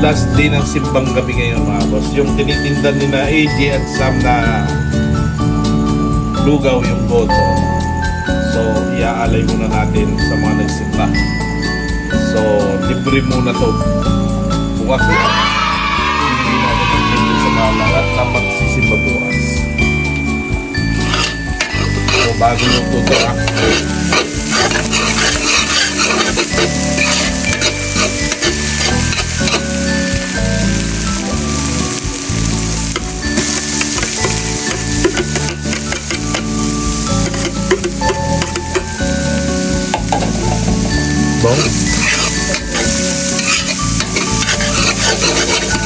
last day ng simbang gabi ngayon mga boss. Yung tinitinda ni na AJ at Sam na lugaw yung boto. So, iaalay muna natin sa mga nagsimba. So, libre muna to. Bukas na. Hindi natin ang libre sa mga lahat na magsisimba bukas. So, bago yung tuto ah.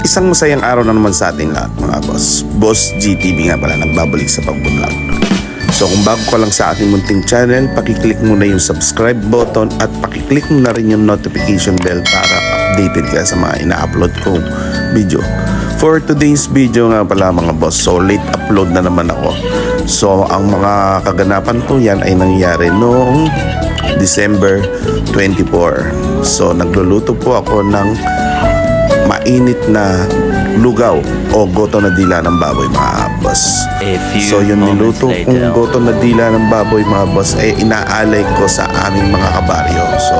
Isang masayang araw na naman sa ating lahat mga boss. Boss GTV nga pala nagbabalik sa pag-vlog. So kung bago ka lang sa ating munting channel, pakiclick mo na yung subscribe button at pakiclick mo na rin yung notification bell para updated ka sa mga ina-upload kong video. For today's video nga pala mga boss, so late upload na naman ako. So ang mga kaganapan ko yan ay nangyari noong December 24. So nagluluto po ako ng mainit na lugaw o goto na dila ng baboy mga So yung niluto kong goto na dila ng baboy mga ay inaalay ko sa aming mga kabaryo. So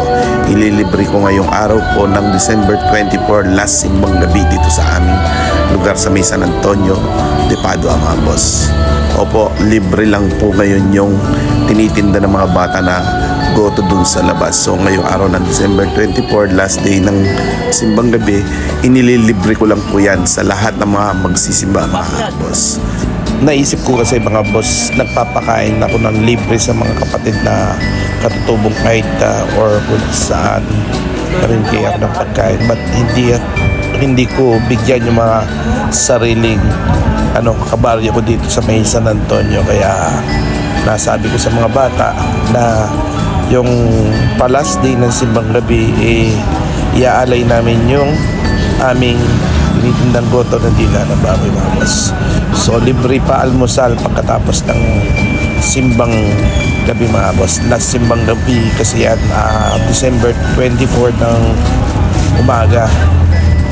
ililibre ko ngayong araw po ng December 24 last simbang gabi dito sa aming lugar sa may San Antonio de Padua mga boss. Opo, libre lang po ngayon yung tinitinda ng mga bata na goto dun sa labas. So ngayong araw ng December 24, last day ng simbang gabi, inililibre ko lang po yan sa lahat ng mga magsisimba mga boss. Naisip ko kasi mga boss, nagpapakain ako ng libre sa mga kapatid na katutubong kahit uh, or kung saan rin kaya ng pagkain. But hindi hindi ko bigyan yung mga sariling ano kabaryo ko dito sa may San Antonio kaya nasabi ko sa mga bata na yung palas day ng simbang gabi eh iaalay namin yung aming tinitindang goto ng dila ng baboy boss. So libre pa almusal pagkatapos ng simbang gabi mga boss. Last simbang gabi kasi yan ah, December 24 ng umaga.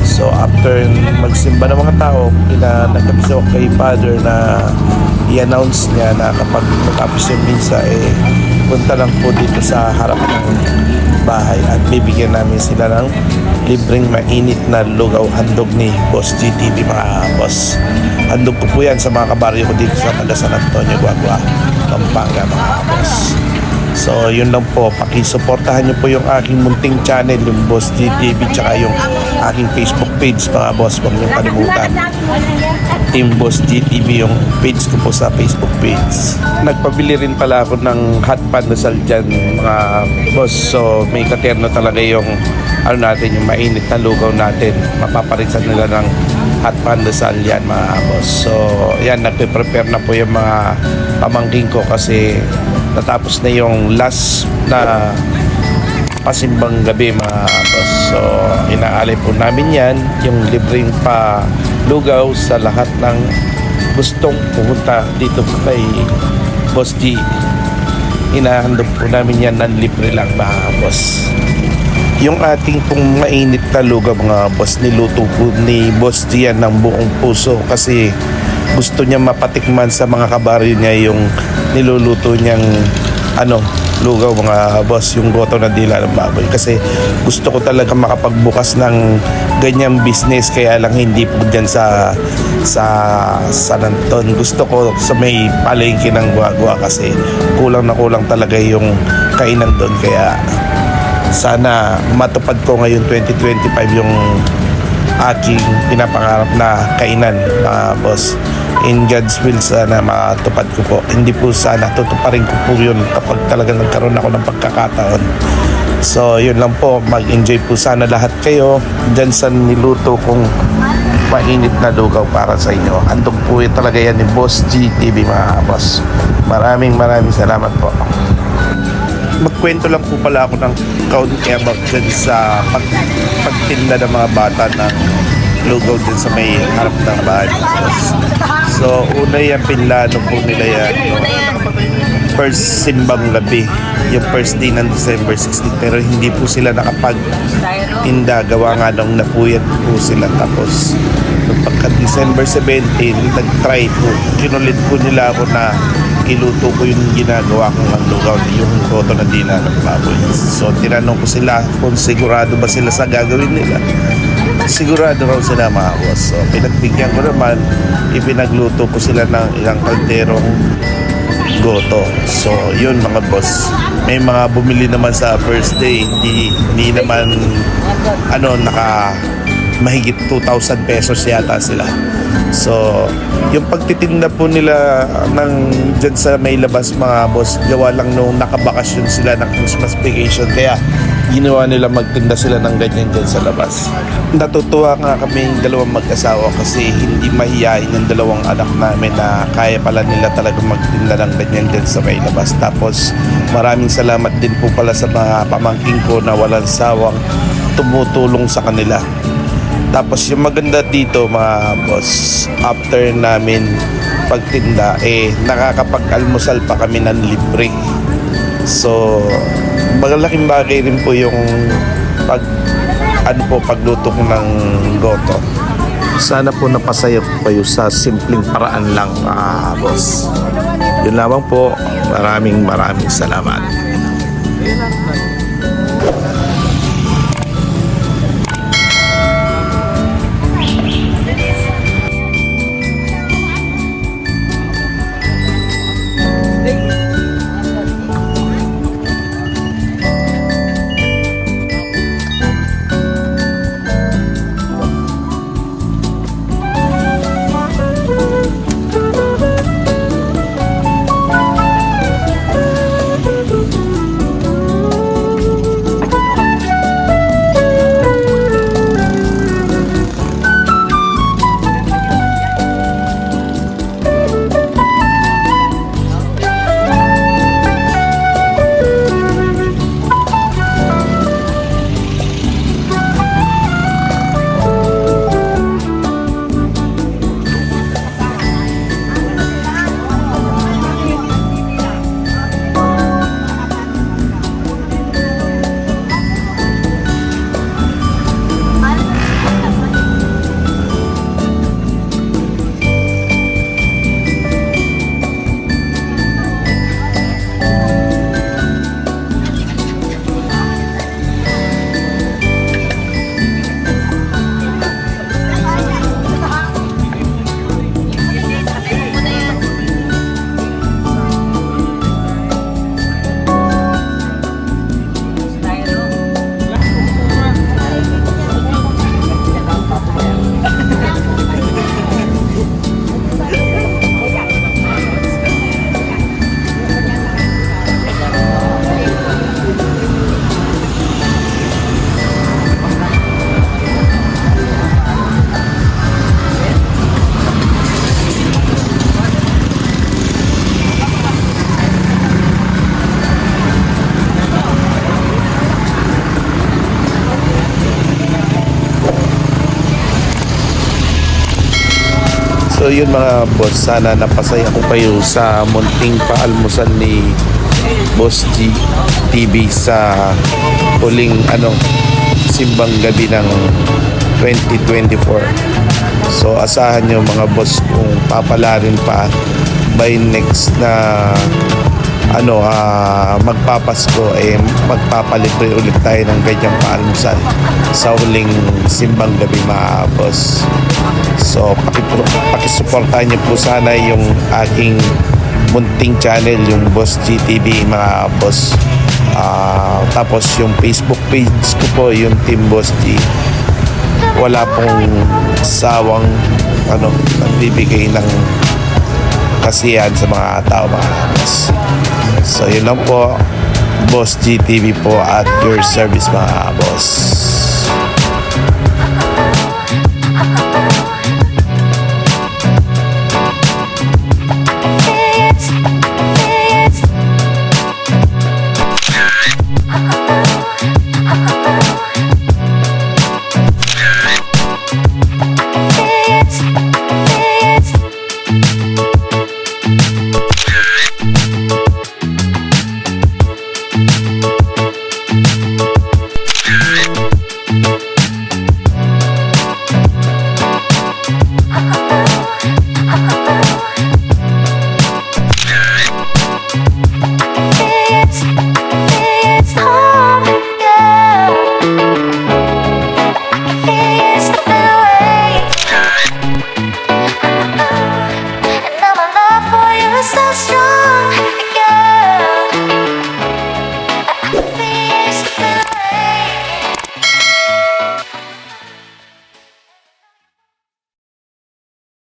So after magsimba ng mga tao, pina nagkabiso kay Father na i-announce niya na kapag matapos yung misa eh punta lang po dito sa harap ng bahay at bibigyan namin sila ng libreng mainit na lugaw handog ni Boss GTV mga boss. Handog ko po yan sa mga kabaryo ko dito sa taga San Antonio, Guagua, Pampanga mga boss. So yun lang po, pakisuportahan niyo po yung aking munting channel, yung Boss GTV, tsaka yung aking Facebook page mga boss, huwag niyo kalimutan. Team Boss GTV yung page ko po sa Facebook page. Nagpabili rin pala ako ng hot pandesal dyan mga boss. So may katerno talaga yung ano natin, yung mainit na lugaw natin. Mapaparisan nila ng hot pandesal yan mga boss. So yan, nagpe-prepare na po yung mga pamangking ko kasi natapos na yung last na pasimbang gabi mga boss. So, inaalay po namin yan, yung libreng pa lugaw sa lahat ng gustong pumunta dito kay Boss G. Inahandog po namin yan ng libre lang mga boss. Yung ating pong mainit na lugaw mga boss, niluto po ni Boss G yan ng buong puso kasi gusto niya mapatikman sa mga kabaryo niya yung niluluto niyang ano, lugaw mga boss, yung goto na dila ng baboy. Kasi gusto ko talaga makapagbukas ng ganyang business kaya lang hindi po dyan sa sa San Anton. Gusto ko sa may palengke ng Guagua kasi kulang na kulang talaga yung kainan doon kaya sana matupad ko ngayon 2025 yung aking pinapangarap na kainan mga boss in God's will sana matupad ko po. Hindi po sana tutuparin ko po yun kapag talaga nagkaroon ako ng pagkakataon. So yun lang po. Mag enjoy po sana lahat kayo dyan sa niluto kong mainit na lugaw para sa inyo. Andog po yun talaga yan ni Boss GTV mga boss. Maraming maraming salamat po. Magkwento lang po pala ako ng kaunti about dyan sa pag, pagtinda ng mga bata ng lugaw din sa may harap ng bahay. So, una yan, pinlano po nila yan. First simbang gabi, yung first day ng December 16. Pero hindi po sila nakapag magtinda gawa nga nung napuyat po sila. Tapos nung pagka December 17 nag-try po. Kinulit po nila ako na iluto ko yung ginagawa kong ang lugaw yung goto na dila ng baboy so tinanong ko sila kung sigurado ba sila sa gagawin nila sigurado raw sila mga boss so pinagbigyan ko naman ipinagluto ko sila ng ilang kalderong goto. So, yun mga boss. May mga bumili naman sa first day. Hindi, hindi naman ano, naka mahigit 2,000 pesos yata sila. So, yung pagtitinda po nila ng dyan sa may labas mga boss, gawa lang nung nakabakasyon sila ng Christmas vacation. Kaya, ginawa nila magtinda sila ng ganyan dyan sa labas. Natutuwa nga kami yung dalawang mag-asawa kasi hindi mahihain yung dalawang anak namin na kaya pala nila talaga magtinda ng ganyan dyan sa may labas. Tapos maraming salamat din po pala sa mga pamangking ko na walang sawang tumutulong sa kanila. Tapos yung maganda dito mga boss, after namin pagtinda, eh nakakapag-almusal pa kami ng libre. So, malaking bagay rin po yung pag ano po pagluto ko ng goto. Sana po napasaya po kayo sa simpleng paraan lang, ah, boss. Yun lamang po. Maraming maraming salamat. So yun mga boss, sana napasaya ko kayo sa munting paalmusal ni Boss G TV sa huling ano simbang gabi ng 2024. So asahan nyo mga boss kung papalarin pa by next na ano ah magpapasko eh magpapalibre ulit tayo ng ganyang paalmusal sa huling simbang gabi mga boss. So, pakipro- pakisuportahan niyo po sana yung aking munting channel, yung Boss GTV, mga boss. Ah, tapos yung Facebook page ko po, yung Team Boss G. Wala pong sawang ano, nagbibigay ng kasiyahan sa mga tao, mga boss. So, yun lang po. Boss GTV po at your service, mga boss.